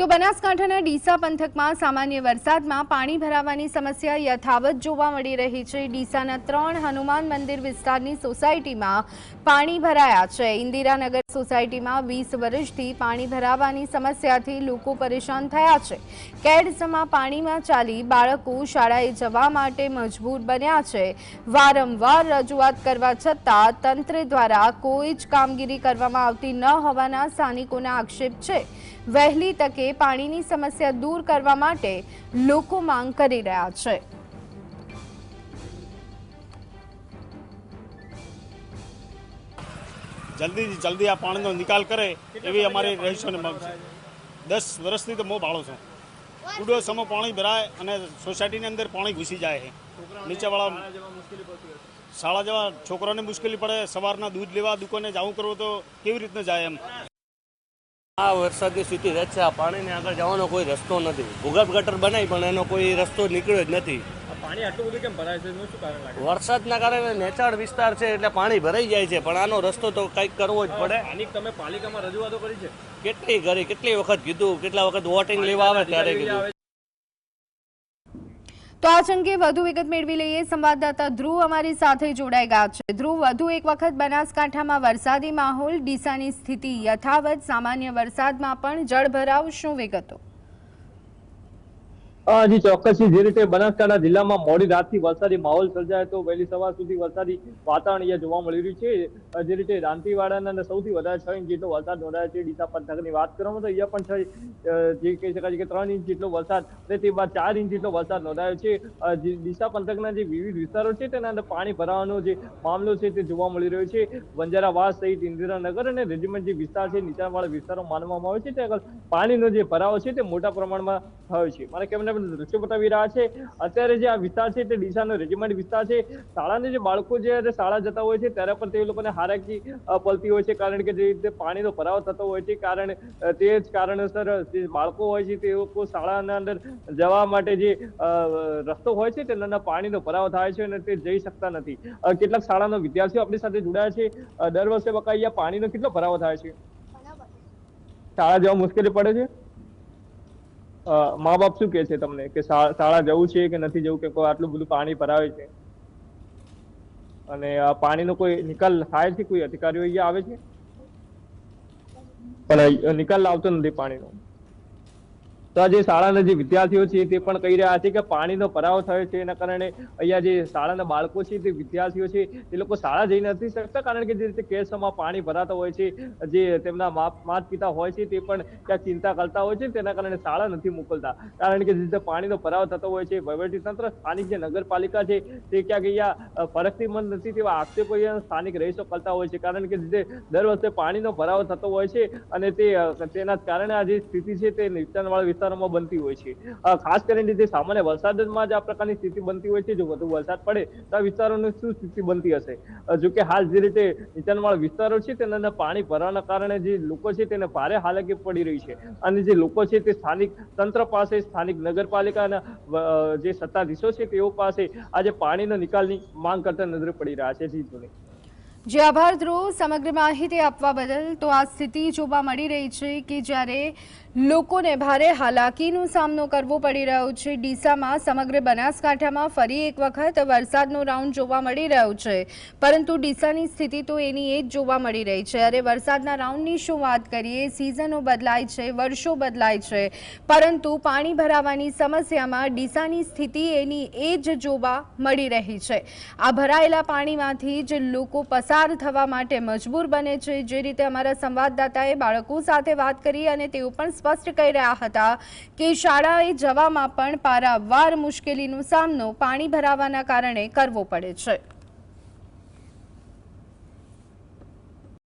તો બનાસકાંઠાના ડીસા પંથકમાં સામાન્ય વરસાદમાં પાણી ભરાવાની સમસ્યા યથાવત જોવા મળી રહી છે. ડીસાના ત્રણ હનુમાન મંદિર વિસ્તારની સોસાયટીમાં પાણી ભરાયા છે. ઇન્દિરાનગર સોસાયટીમાં વીસ વર્ષથી પાણી ભરાવાની સમસ્યાથી લોકો પરેશાન થયા છે. કેડસમાં પાણીમાં ચાલી બાળકો શાળાએ જવા માટે મજબૂર બન્યા છે. વારંવાર રજૂઆત કરવા છતાં તંત્ર દ્વારા કોઈ જ કામગીરી કરવામાં આવતી ન હોવાના સ્થાનિકોના આક્ષેપ છે. વહેલી તકે પાણીની સમસ્યા દૂર કરવા માટે લોકો માંગ કરી રહ્યા છે. જલ્દી જલ્દી આ પાણીનો નિકાલ કરે એવી અમારી રહીશોની માંગ છે. દસ વર્ષથી તો હું ભાળો છું. ઉડો સમો પાણી ભરાય અને સોસાયટીની અંદર પાણી ઘૂસી જાય નીચેવાળા શાળા જવા છોકરાઓને મુશ્કેલી પડે, સવારના દૂધ લેવા દુકાને જવું કરવું તો કેવી રીતના જાય એમ? આ વરસાદની સ્થિતિ રહે છે આ પાણીને આગળ જવાનો કોઈ રસ્તો નથી. ભૂગર્ભ ગટર બનાવી પણ એનો કોઈ રસ્તો નીકળ્યો જ નથી. પાણી આટલું બધું કેમ ભરાય છે? શું કારણ લાગે? વરસાદના કારણે નેચાળ વિસ્તાર છે એટલે પાણી ભરાઈ જાય છે પણ આનો રસ્તો તો કંઈક કરવો જ પડે. આની તમે પાલિકામાં રજૂઆતો કરી છે? કેટલી ઘરે કેટલી વખત કીધું કેટલા વખત વોટિંગ લેવા આવે ત્યારે કીધું. તો આ અંગે વધુ વિગત મેળવી લઈએ. સંવાદદાતા ધ્રુવ અમારી સાથે જોડાઈ ગયા છે. ધ્રુવ, વધુ એક વખત બનાસકાંઠામાં વરસાદી માહોલ, ડીસાની સ્થિતિ યથાવત. સામાન્ય વરસાદમાં પણ જળભરાવ. શું વિગતો? અ, જી ચોક્કસ જે રીતે બનાસકાંઠા જિલ્લામાં મોડી રાતથી વરસાદી માહોલ સર્જાય તો વહેલી સવાર સુધી વરસાદી વાતાવરણ અહીંયા જોવા મળી રહ્યું છે. જે રીતે દાંતીવાડાના સૌથી વધારે છ ઇંચ જેટલો વરસાદ નોંધાયો છે. ડીસા પંથકની વાત કરવામાં તો અહીંયા પણ છ જે કહી શકાય છે કે ત્રણ ઇંચ જેટલો વરસાદ અને તે બાદ ચાર ઇંચ જેટલો વરસાદ નોંધાયો છે. ડીસા પંથકના જે વિવિધ વિસ્તારો છે તેના અંદર પાણી ભરાવાનો જે મામલો છે તે જોવા મળી રહ્યો છે. બંજારાવાસ સહિત ઇન્દિરાનગર અને રેજીમેન્ટ જે વિસ્તાર છે નીચાણવાળા વિસ્તારો માનવામાં આવે છે. ત્યાં આગળ પાણીનો જે ભરાવો છે તે મોટા પ્રમાણમાં થયો છે. મારા કેમેરામેન દ્રશ્યો બતાવી રહ્યા છે. અત્યારે જે આ વિસ્તાર છે તે ડીસાનો રેજીમેન્ટ વિસ્તાર છે. શાળાના જે બાળકો જ્યારે શાળા જતા હોય છે ત્યારે પણ તે લોકોને હારાકી પલતી હોય છે. કારણ કે જે રીતે પાણીનો ભરાવ થતો હોય છે કારણ તે જ કારણસર જે બાળકો હોય છે તે લોકો શાળાના અંદર જવા માટે જે રસ્તો હોય છે તેના પાણીનો ભરાવો થાય છે અને તે જઈ શકતા નથી. કેટલાક શાળાના વિદ્યાર્થીઓ આપણી સાથે જોડાયા છે. દર વર્ષે બકા પાણીનો કેટલો ભરાવો થાય છે? શાળા જવા મુશ્કેલી પડે છે? મા બાપ શું કે છે તમને? કે શાળા જવું છે કે નથી જવું? કે કોઈ આટલું બધું પાણી ભરાવે છે? અને પાણીનો કોઈ નિકાલ થાય છે? કોઈ અધિકારીઓ અહીંયા આવે છે? પણ નિકાલ આવતો નથી પાણીનો. તો આ જે શાળાના જે વિદ્યાર્થીઓ છે તે પણ કહી રહ્યા છે કે પાણીનો ભરાવો થયો છે એના કારણે અહીંયા જે શાળાના બાળકો છે તે વિદ્યાર્થીઓ છે તે લોકો શાળા જઈ નથી શકતા કારણ કે જે રીતે કેસમાં પાણી ભરાતા હોય છે, જે તેમના માતા પિતા હોય છે તે પણ ત્યાં ચિંતા કરતા હોય છે તેના કારણે શાળા નથી મોકલતા. કારણ કે જે રીતે પાણીનો ભરાવો થતો હોય છે, વહીવટી તંત્ર, સ્થાનિક જે નગરપાલિકા છે તે ક્યાંક અહીંયા ફરકથી મંદ નથી તેવા આક્ષેપો સ્થાનિક રહીશો કરતા હોય છે. કારણ કે જે દર વર્ષે પાણીનો ભરાવો થતો હોય છે અને તે, તેના કારણે આ જે સ્થિતિ છે તે નીચાણવાળા વિસ્તારોમાં બનતી હોય છે. ખાસ કરીને જે સામાન્ય વરસાદમાં જ આ પ્રકારની સ્થિતિ બનતી હોય છે, જો વધુ વરસાદ પડે તો આ વિસ્તારોની શું સ્થિતિ બનતી હશે? જો કે હાલ જે રીતે નીચાણવાળા વિસ્તારો છે તેના પાણી ભરવાના કારણે જે લોકો છે, તેને ભારે હાલાકી પડી રહી છે. અને જે લોકો છે, તે સ્થાનિક તંત્ર પાસે, સ્થાનિક નગરપાલિકાના જે સત્તાધીશો છે, તેઓ પાસે આજે પાણીનો નિકાલની માંગ કરતા નજરે પડી રહ્યા છે. જી જે આભાર ધ્રુવ સમગ્ર માહિતી આપવા બદલ તો આ સ્થિતિ જોવા મળી રહી છે કે જ્યારે લોકોને ભારે હાલાકીનો સામનો કરવો પડી રહ્યો છે, ડીસામાં સમગ્ર બનાસકાંઠામાં ફરી એક વખત વરસાદનો રાઉન્ડ જોવા મળી રહ્યો છે. પરંતુ ડીસાની સ્થિતિ તો એની એ જ જોવા મળી રહી છે. અરે વરસાદના રાઉન્ડની શું વાત કરીએ? સિઝનો બદલાય છે, વર્ષો બદલાય છે. પરંતુ પાણી ભરાવાની સમસ્યામાં ડીસાની સ્થિતિ એની એ જ જોવા મળી રહી છે. આ ભરાયેલા પાણીમાંથી જ લોકો પસાર થવા માટે મજબૂર બને છે. જે રીતે અમારા સંવાદદાતાએ બાળકો સાથે વાત કરી અને તેઓ પણ સ્પષ્ટ કહી રહ્યા હતા કે શાળાએ જવામાં પણ પારાવાર મુશ્કેલીનો સામનો પાણી ભરાવાના કારણે કરવો પડે છે.